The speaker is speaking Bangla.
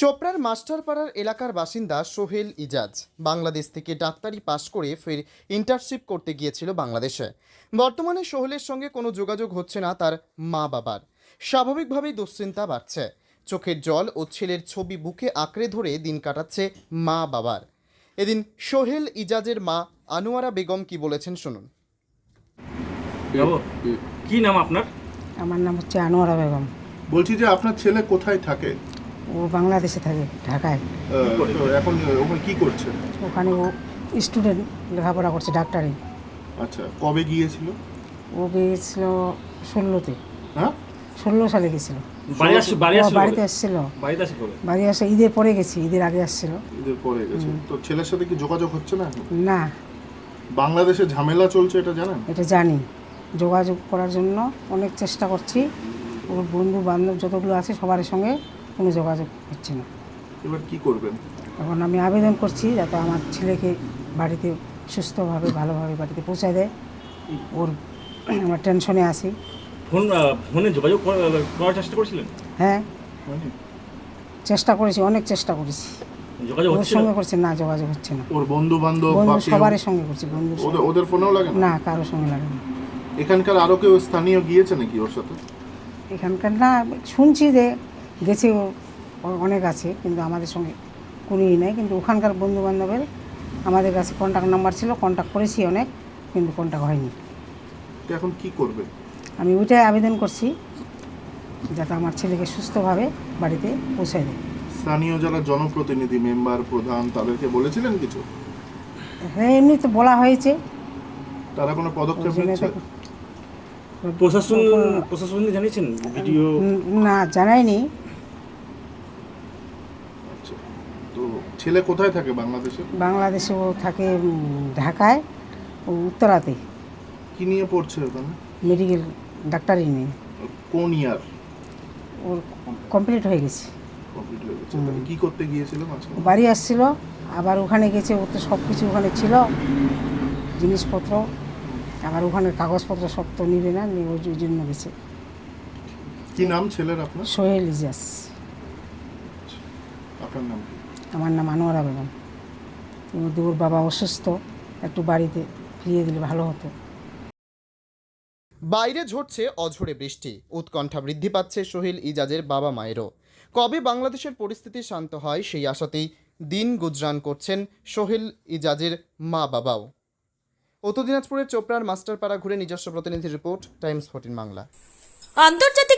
চোপড়ার মাস্টারপাড়ার এলাকার বাসিন্দা সোহেল ইজাজ বাংলাদেশ থেকে ডাক্তারি পাশ করে ফের ইন্টার্নশিপ করতে গিয়েছিল বাংলাদেশে। বর্তমানে সোহেলের সঙ্গে কোনো যোগাযোগ হচ্ছে না তার মা বাবার। স্বাভাবিকভাবেই দুশ্চিন্তা বাড়ছে। চোখের জল ও ছেলের ছবি বুকে আঁকড়ে ধরে দিন কাটাচ্ছে মা বাবার। এদিন সোহেল ইজাজের মা আনোয়ারা বেগম কি বলেছেন শুনুন। কি নাম আপনার? আমার নাম হচ্ছে আনোয়ারা বেগম। বলছি যে আপনার ছেলে কোথায় থাকে? ও বাংলাদেশে থাকে ঢাকায়। এখন ওখানে কি করছে? ওখানে ও স্টুডেন্ট লেখাপড়া করছে ডাক্তারি। আচ্ছা কবে গিয়েছিল? ও গিয়েছিল ষোলোতে। হ্যাঁ? ষোলো সালে গেছিল বাড়িতে এসেছিল বাড়িতে বাড়ি আসে ঈদের পরে গেছি ঈদের আগে আসছিল। ঈদের পরে গেছে। তো ছেলের সাথে কি যোগাযোগ হচ্ছে না না। বাংলাদেশে ঝামেলা চলছে এটা জানেন? এটা জানি। যোগাযোগ করার জন্য অনেক চেষ্টা করছি। ওর বন্ধু বান্ধব যতগুলো আছে সবার সঙ্গে কোনো যোগাযোগ হচ্ছে না। এবার কি করবেন? এখন আমি আবেদন করছি যাতে আমার ছেলেকে বাড়িতে সুস্থভাবে ভালোভাবে বাড়িতে পৌঁছায় দেয়। ওর আমার টেনশনে আছি। ফোন ফোনে যোগাযোগ করার চেষ্টা করছিলেন? হ্যাঁ? চেষ্টা করেছি অনেক চেষ্টা করেছি। যোগাযোগ ওর সঙ্গে করছে না যোগাযোগ হচ্ছে না। ওর বন্ধু বান্ধব বন্ধু সবার সঙ্গে করছি বন্ধু ওদের ওদের ফোনেও লাগে না? না কারোর সঙ্গে লাগে না। এখানকার আরও কেউ স্থানীয় গিয়েছে নাকি ওর সাথে? এখানকার না শুনছি যে গেছে ও ও- অনেক আছে কিন্তু আমাদের সঙ্গে কোনোই নাই। কিন্তু ওখানকার বন্ধু বান্ধবের আমাদের কাছে কন্ট্যাক্ট নাম্বার ছিল কন্ট্যাক্ট করেছি অনেক কিন্তু কন্ট্যাক্ট হয়নি। তো এখন কি করবে? আমি ওইটাই আবেদন করছি যাতে আমার ছেলেকে সুস্থভাবে বাড়িতে পৌঁছায় দেয়। স্থানীয় যারা জনপ্রতিনিধি মেম্বার প্রধান তাদেরকে বলেছিলেন কিছু? হ্যাঁ এমনি তো বলা হয়েছে। তারা কোনো পদক্ষেপ নিচ্ছে? প্রশাসন প্রশাসনকে জানিয়েছেন? ভিডিও না জানাইনি আচ্ছা তো ছেলে কোথায় থাকে বাংলাদেশে? বাংলাদেশে ও থাকে উম, ঢাকায় ও উত্তরাতে। কি নিয়ে পড়ছে ওখানে? মেডিকেল ডাক্তারি নিয়ে। কোন ইয়ার? ওর কমপ্লিট হয়ে গেছে। কমপ্লিট হয়ে গেছে। তাহলে কি করতে গিয়েছিল ও মাঝখানে বাড়ি আসছিল আবার ওখানে গেছে ও তো সব কিছু ওখানে ছিল। জিনিসপত্র আবার ওখানে কাগজপত্র সব তো নিবে না নিয়ে ওই জন্য গেছে। কি নাম ছেলের আপনার? সোহেল ইজাস আপনার নাম কি? আমার নাম আনোয়ারা বেগম। ওর বাবা অসুস্থ একটু বাড়িতে ফিরিয়ে দিলে ভালো হতো। বাইরে ঝরছে অঝরে বৃষ্টি উৎকণ্ঠা বৃদ্ধি পাচ্ছে সোহেল ইজাজের বাবা মায়েরও। কবে বাংলাদেশের পরিস্থিতি শান্ত হয় সেই আশাতেই দিন গুজরান করছেন সোহেল ইজাজের মা বাবাও। উত্তর দিনাজপুরের চোপড়ার মাস্টারপাড়া ঘুরে নিজস্ব প্রতিনিধি রিপোর্ট টাইমস ফোর্টিন বাংলা। আন্তর্জাতিক